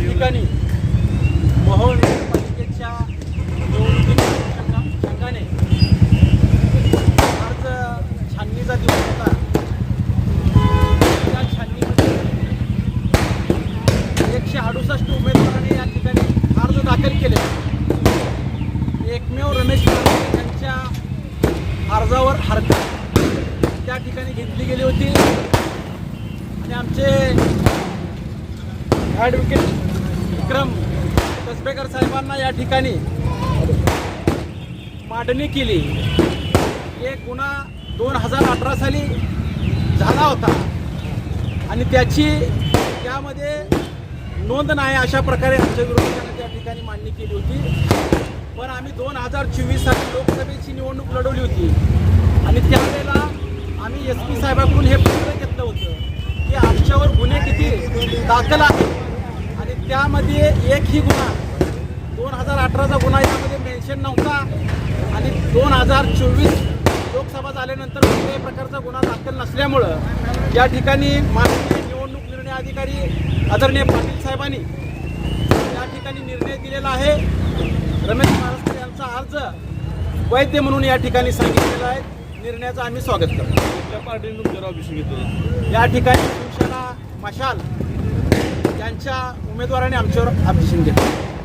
ठिकाणी मोहोळ नगरपालिकेच्या निवडणुकीच्या संघाने आज छाननीचा दिवस होता. त्या छाननीमध्ये एकशे अडुसष्ट उमेदवारांनी या ठिकाणी अर्ज दाखल केले. एकमेव रमेश यांच्या अर्जावर हरकत त्या ठिकाणी घेतली गेली होती. आणि आमचे ॲडव्होकेट विक्रम कसबेकर साहेबांना या ठिकाणी मांडणी केली. एक गुन्हा दोन हजार अठरा साली झाला होता. आणि त्याची त्यामध्ये नोंद नाही अशा प्रकारे आमच्या विरोधकांना त्या ठिकाणी मांडणी केली होती. पण आम्ही दोन हजार चोवीस साली लोकसभेची निवडणूक लढवली होती. आणि त्यावेळेला आम्ही एस पी साहेबांकडून हे पत्र घेतलं होतं की आमच्यावर गुन्हे किती दाखल आहेत? त्यामध्ये एकही गुन्हा. दोन हजार अठराचा गुन्हा यामध्ये मेन्शन नव्हता. आणि दोन हजार चोवीस लोकसभा झाल्यानंतर कुठल्याही प्रकारचा गुन्हा दाखल नसल्यामुळं या ठिकाणी माननीय निवडणूक निर्णय अधिकारी आदरणीय पाटील साहेबांनी या ठिकाणी निर्णय दिलेला आहे. रमेश महाराष्ट्र यांचा अर्ज वैध म्हणून या ठिकाणी सांगितलेला आहे. निर्णयाचं आम्ही स्वागत करतो. या ठिकाणी शिवसेना मशाल त्यांच्या उमेदवाराने आमच्यावर अभिषेक घेतला.